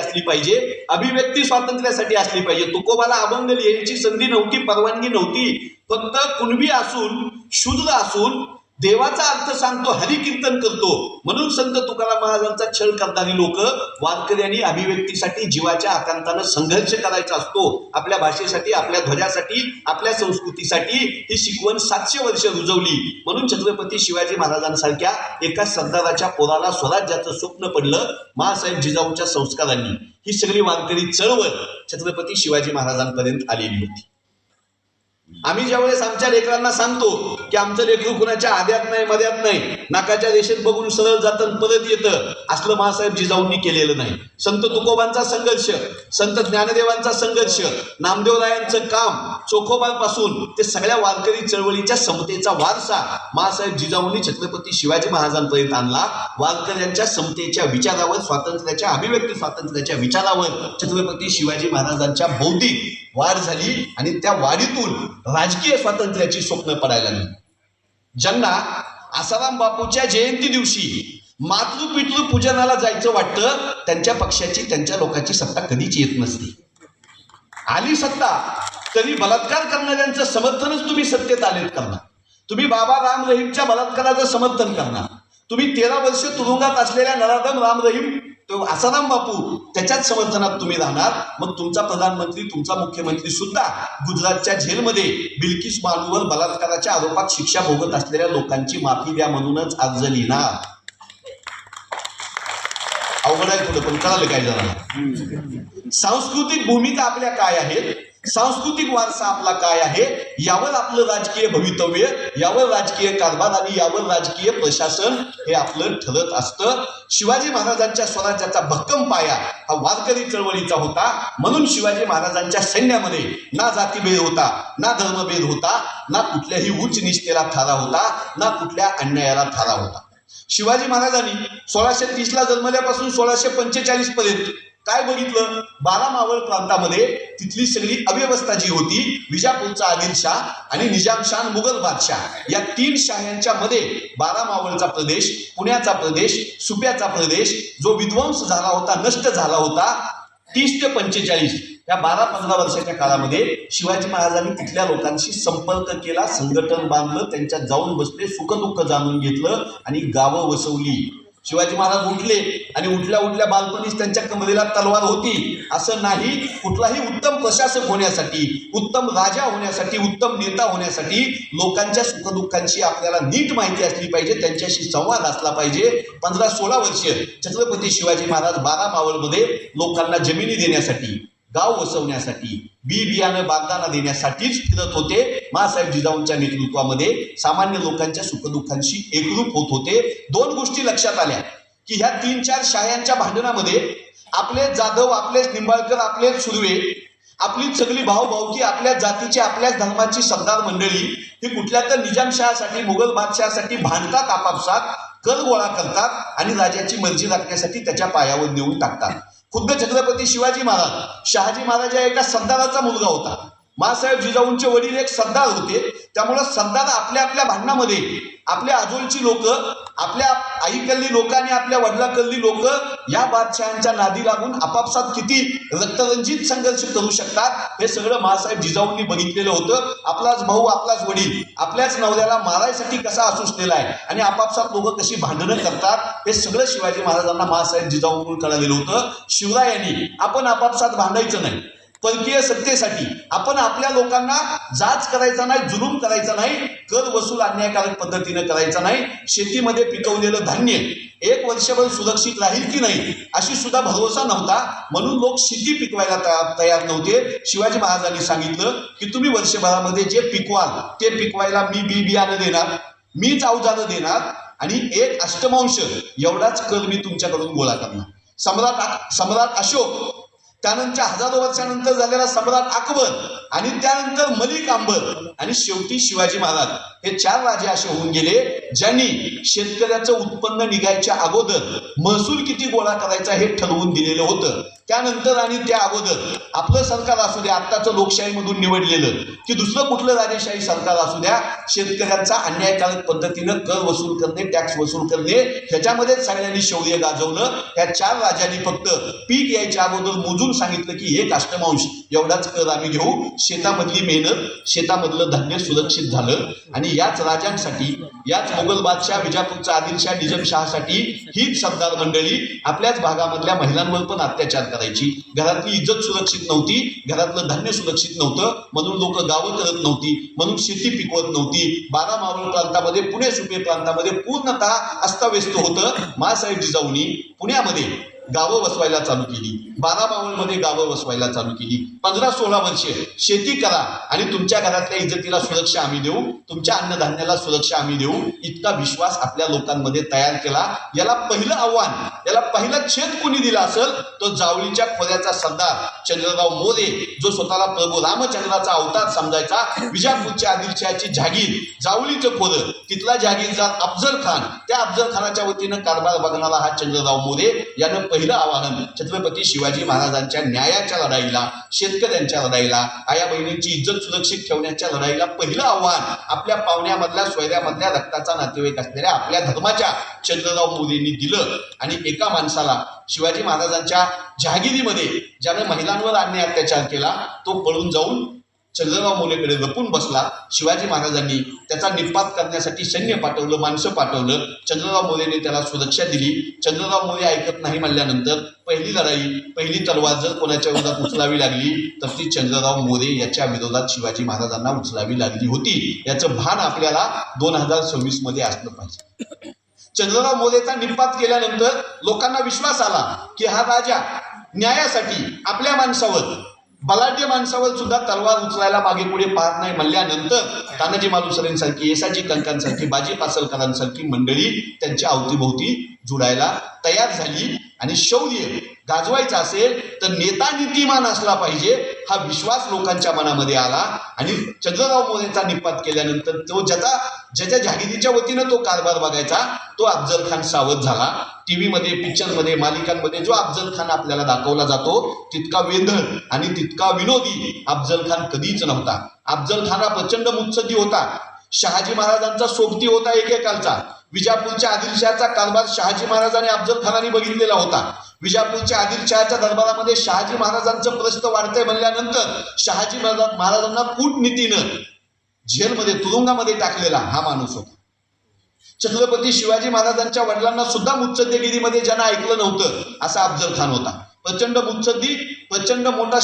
असली पाहिजे. अभिव्यक्ती स्वातंत्र्यासाठी असली पाहिजे. तुकोबाला अभंग लिहायची संधी नव्हती परवानगी नव्हती. फक्त कुणबी असून शूद्र असून देवाचा अर्थ सांगतो हरिकीर्तन करतो. म्हणून संत तुकाराम महाराजांचा छळ करणारी लोक वारकऱ्यांनी अभिव्यक्तीसाठी जीवाच्या आकांतानं संघर्ष करायचा असतो. आपल्या भाषेसाठी आपल्या ध्वजासाठी आपल्या संस्कृतीसाठी ही शिकवण सातशे वर्ष रुजवली. म्हणून छत्रपती शिवाजी महाराजांसारख्या एका सरदाराच्या पोराला स्वराज्याचं स्वप्न पडलं महासाहेब जिजाऊच्या संस्कारांनी. ही सगळी वारकरी चळवळ छत्रपती शिवाजी महाराजांपर्यंत आलेली होती. आम्ही ज्यावेळेस आमच्या लेकरांना सांगतो की आमचं लेकरू कुणाच्या आद्यात नाही मध्यात नाही नाकाच्या देशात बघून सरळ जातं परत येतं असलं महासाहेब जिजाऊंनी केलेलं नाही. संत तुकोबांचा संघर्ष संत ज्ञानदेवांचा संघर्ष नामदेवरायांचं काम चोखोबांपासून ते सगळ्या वारकरी चळवळीच्या समतेचा वारसा महासाहेब जिजाऊंनी छत्रपती शिवाजी महाराजांपर्यंत आणला. वारकऱ्यांच्या समतेच्या विचारावर स्वातंत्र्याच्या अभिव्यक्ती स्वातंत्र्याच्या विचारावर छत्रपती शिवाजी महाराजांच्या बौद्धिक वाढ झाली आणि त्या वाढीतून राजकीय स्वातंत्र्याची स्वप्न पडायला नाही. ज्यांना आसाराम बापूच्या जयंती दिवशी मातृपितृ पूजनाला जायचं वाटतं त्यांच्या पक्षाची त्यांच्या लोकांची सत्ता कधीच येत नसते. आली सत्ता तरी बलात्कार करणाऱ्यांचं समर्थनच तुम्ही सत्तेत आलेत करणार. तुम्ही बाबा राम रहीमच्या बलात्काराचं समर्थन करणार. तुम्ही तेरा वर्ष तुरुंगात असलेल्या नराधम राम रहीम तो आसाराम बापू त्याच्याच समर्थनात तुम्ही राहणार. मग तुमचा प्रधानमंत्री तुमचा मुख्यमंत्री सुद्धा गुजरातच्या झेलमध्ये बिल्किस बानूवर बलात्काराच्या आरोपात शिक्षा भोगत असलेल्या लोकांची माफी द्या म्हणूनच अर्ज लिहिणार. अवघड आहे थोडं पण कळालं काय जरा. सांस्कृतिक भूमिका आपल्या काय आहेत? सांस्कृतिक वारसा आपला काय आहे? यावर आपलं राजकीय भवितव्य यावर राजकीय कारभार आणि यावर राजकीय प्रशासन हे आपलं ठरत असतं. शिवाजी महाराजांच्या स्वराज्याचा भक्कम पाया हा वारकरी चळवळीचा होता. म्हणून शिवाजी महाराजांच्या सैन्यामध्ये ना जातीभेद होता ना धर्मभेद होता ना कुठल्याही उच्च निष्ठेला थारा होता ना कुठल्या अन्यायाला थारा होता. शिवाजी महाराजांनी सोळाशे तीसला जन्मल्यापासून सोळाशे पंचेचाळीस पर्यंत काय बघितलं? बारा मावळ प्रांतामध्ये तिथली सगळी अव्यवस्था जी होती विजापूरचा आदिलशाह आणि निजामशाह मुघल बादशाह या तीन शाह्यांच्या मध्ये बारा मावळचा प्रदेश पुण्याचा प्रदेश सुप्याचा प्रदेश जो विध्वंस झाला होता नष्ट झाला होता तीस ते पंचेचाळीस या बारा पंधरा वर्षाच्या काळामध्ये शिवाजी महाराजांनी तिथल्या लोकांशी संपर्क केला संघटन बांधलं त्यांच्यात जाऊन बसले सुखदुःख जाणून घेतलं आणि गावं वसवली. शिवाजी महाराज उठले आणि उठल्या उठल्या बालपणीच त्यांच्या कमरेला तलवार होती. असं नाही कुठलाही उत्तम प्रशासक होण्यासाठी उत्तम राजा होण्यासाठी उत्तम नेता होण्यासाठी लोकांच्या सुखदुःखांची आपल्याला नीट माहिती असली पाहिजे त्यांच्याशी संवाद असला पाहिजे. पंधरा सोळा वर्ष छत्रपती शिवाजी महाराज बारा मावळमध्ये लोकांना जमिनी देण्यासाठी गाव वसवण्यासाठी बी बियाणं बागदाना देण्यासाठीच फिरत होते. मासाहेब जिजाऊंच्या नेतृत्वामध्ये सामान्य लोकांच्या सुखदुःखांशी एकरूप होत होते. दोन गोष्टी लक्षात आल्या की ह्या तीन चार शाह्यांच्या भांडणामध्ये आपले जाधव आपलेच निंबाळकर आपलेच सुर्वे आपली सगळी भावभावकी आपल्या जातीची आपल्याच धर्माची सरदार मंडळी ही कुठल्या तर निजामशहासाठी मुघल बादशहासाठी भांडतात आपापसात कर गोळा करतात आणि राजाची मर्जी राखण्यासाठी त्याच्या पायावर नेऊन टाकतात. खुद्द छत्रपती शिवाजी महाराज शहाजी महाराज या एका सरदाराचा मुलगा होता. मासाहेब जिजाऊंचे वडील एक सरदार होते. त्यामुळं सरदार आपल्या आपल्या भांडणामध्ये. आपल्या आजोलची लोक आपल्या आईकल्ली लोक आणि आपल्या वडिलाकल्ली लोक या बादशहांच्या नादी लागून आपापसात किती रक्तरंजित संघर्ष करू शकतात हे सगळं मासाहेब जिजाऊंनी बघितलेलं होतं. आपलाच भाऊ आपलाच वडील आपल्याच नवऱ्याला मारायसाठी कसा असूसलेला आहे? आणि आपापसात लोक कशी भांडणं करतात हे सगळं शिवाजी महाराजांना मासाहेब जिजाऊंकडून कळालेलं होतं. शिवरायांनी आपण आपापसात भांडायचं नाही. परकीय सत्तेसाठी. आपण आपल्या लोकांना जाच करायचा नाही जुलूम करायचा नाही कर वसूल अन्यायकारक पद्धतीनं करायचा नाही शेतीमध्ये पिकवलेलं धान्य एक वर्षभर सुरक्षित राहील की नाही अशी सुद्धा भरोसा नव्हता. म्हणून लोक शेती पिकवायला तयार नव्हते. शिवाजी महाराजांनी सांगितलं की तुम्ही वर्षभरामध्ये जे पिकवाल ते पिकवायला मी बी बियाणं देणार मीच अवजारं देणार आणि एक अष्टमांश एवढाच कर मी तुमच्याकडून गोळा करणार. सम्राट सम्राट अशोक त्यानंतर हजारो वर्षानंतर झालेला सम्राट अकबर आणि त्यानंतर मलिक अंबर आणि शेवटी शिवाजी महाराज. हे चार राजे असे होऊन गेले ज्यांनी शेतकऱ्याचं उत्पन्न निघायच्या अगोदर महसूल किती गोळा करायचा हे ठरवून दिलेलं होतं. त्यानंतर आणि त्या अगोदर आपलं सरकार असू द्या आत्ताचं लोकशाहीमधून निवडलेलं की दुसरं कुठलं राजेशाही सरकार असू द्या शेतकऱ्यांचा अन्यायकारक पद्धतीनं कर वसूल करणे टॅक्स वसूल करणे ह्याच्यामध्येच सगळ्यांनी शौर्य गाजवलं ह्या चार राजांनी फक्त पीक यायच्या अगोदर मोजून सांगितलं की एक अष्टमांश एवढाच कर आम्ही घेऊ. शेतामधली मेहनत शेतामधलं धान्य सुरक्षित झालं. आणि याच राजांसाठी याच मोगल बादशाह विजापूरचा आदिलशाह निजामशहासाठी हीच सरदार मंडळी आपल्याच भागामधल्या महिलांवर पण अत्याचार करायची. घरातली इज्जत सुरक्षित नव्हती घरातलं धान्य सुरक्षित नव्हतं म्हणून लोक गावं करत नव्हती म्हणून शेती पिकवत नव्हती. बारा मावळ प्रांतामध्ये पुणे सुपे प्रांतामध्ये पूर्णतः अस्ताव्यस्त होतं. मासाहेब जिजाऊनी पुण्यामध्ये गावं वसवायला चालू केली. बारा मावळमध्ये गावं वसवायला चालू केली. पंधरा सोळा वर्षे शेती करा आणि तुमच्या घरातल्या इज्जतीला सुरक्षा आम्ही देऊ. तुमच्या अन्नधान्याला सुरक्षा आम्ही देऊ. इतका विश्वास आपल्या लोकांमध्ये तयार केला. याला पहिलं आव्हान याला पहिला छेद कोणी दिला असेल? तो जावळीच्या खोऱ्याचा सरदार चंद्रराव मोरे जो स्वतःला प्रभू रामचंद्राचा अवतार समजायचा. विजापूरच्या आदिलशाची जागीर जावळीचं खोरं. तिथला जागीरदार अफजल खान त्या अफजल खानाच्या वतीनं कारभार बघणारा हा चंद्रराव मोरे यानं पहिलं आवाहन छत्रपती शिवाजी महाराजांच्या न्यायाच्या लढाईला. शेतकऱ्यांच्या लढाईला? आया बहिणींची इज्जत सुरक्षित ठेवण्याच्या लढाईला पहिलं आव्हान आपल्या पाहुण्यामधल्या सोयऱ्यामधल्या रक्ताचा नातेवाईक असलेल्या आपल्या धर्माच्या चंद्रराव मोदींनी दिलं. आणि एका माणसाला शिवाजी महाराजांच्या जहागिरीमध्ये ज्यानं महिलांवर अन्याय अत्याचार केला तो पळून जाऊन चंद्रराव मोरेकडे लपून बसला. शिवाजी महाराजांनी त्याचा निपात करण्यासाठी सैन्य पाठवलं माणसं पाठवलं. चंद्रराव मोरेने त्याला सुरक्षा दिली. चंद्रराव मोरे ऐकत नाही म्हणल्यानंतर पहिली लढाई पहिली तलवार जर कोणाच्या विरोधात उचलावी लागली तर ती चंद्रराव मोरे याच्या विरोधात शिवाजी महाराजांना उचलावी लागली होती. याचं भान आपल्याला दोन हजार सव्वीसमध्ये असलं पाहिजे. चंद्रराव मोरेचा निपात केल्यानंतर लोकांना विश्वास आला की हा राजा न्यायासाठी आपल्या माणसावर बलाढ्य माणसावर सुद्धा तलवार उचलायला मागे पुढे पाहत नाही म्हणल्यानंतर तानाजी मालुसरेंसारखी येसाजी कंकांसारखी बाजी पासलकरांसारखी मंडळी त्यांच्या अवतीभोवती जुडायला तयार झाली आणि शौर्य गाजवायचं असेल तर नेता नीतिमान असला पाहिजे हा विश्वास लोकांच्या मनामध्ये आला आणि चंद्रराव मोरेचा निपात केल्यानंतर तो ज्याचा ज्याच्या जाहिरीच्या वतीनं तो कारभार बघायचा तो अफजल खान सावध झाला. टीव्हीमध्ये पिक्चरमध्ये मालिकांमध्ये जो अफजल खान आपल्याला दाखवला जातो तितका वेंधळ आणि तितका विनोदी अफजल खान कधीच नव्हता. अफजल खान हा प्रचंड मुत्सदी होता. शहाजी महाराजांचा सोबती होता एकेकालचा. विजापूरच्या आदिलशहाचा कारभार शहाजी महाराजांनी अफजल खानाने बघितलेला होता. विजापूरच्या आदिलशहाच्या दरबारामध्ये शहाजी महाराजांचं प्रस्त वाढतंय म्हणल्यानंतर शहाजी महाराज महाराजांना कूटनीतीनं जेलमध्ये तुरुंगामध्ये टाकलेला हा माणूस होता. छत्रपती शिवाजी महाराजांच्या वडिलांना सुद्धा मुत्सद्देगिरीमध्ये ज्यांना ऐकलं नव्हतं असा अफजल खान होता. प्रचंड मुत्सद्दी प्रचंड मोठा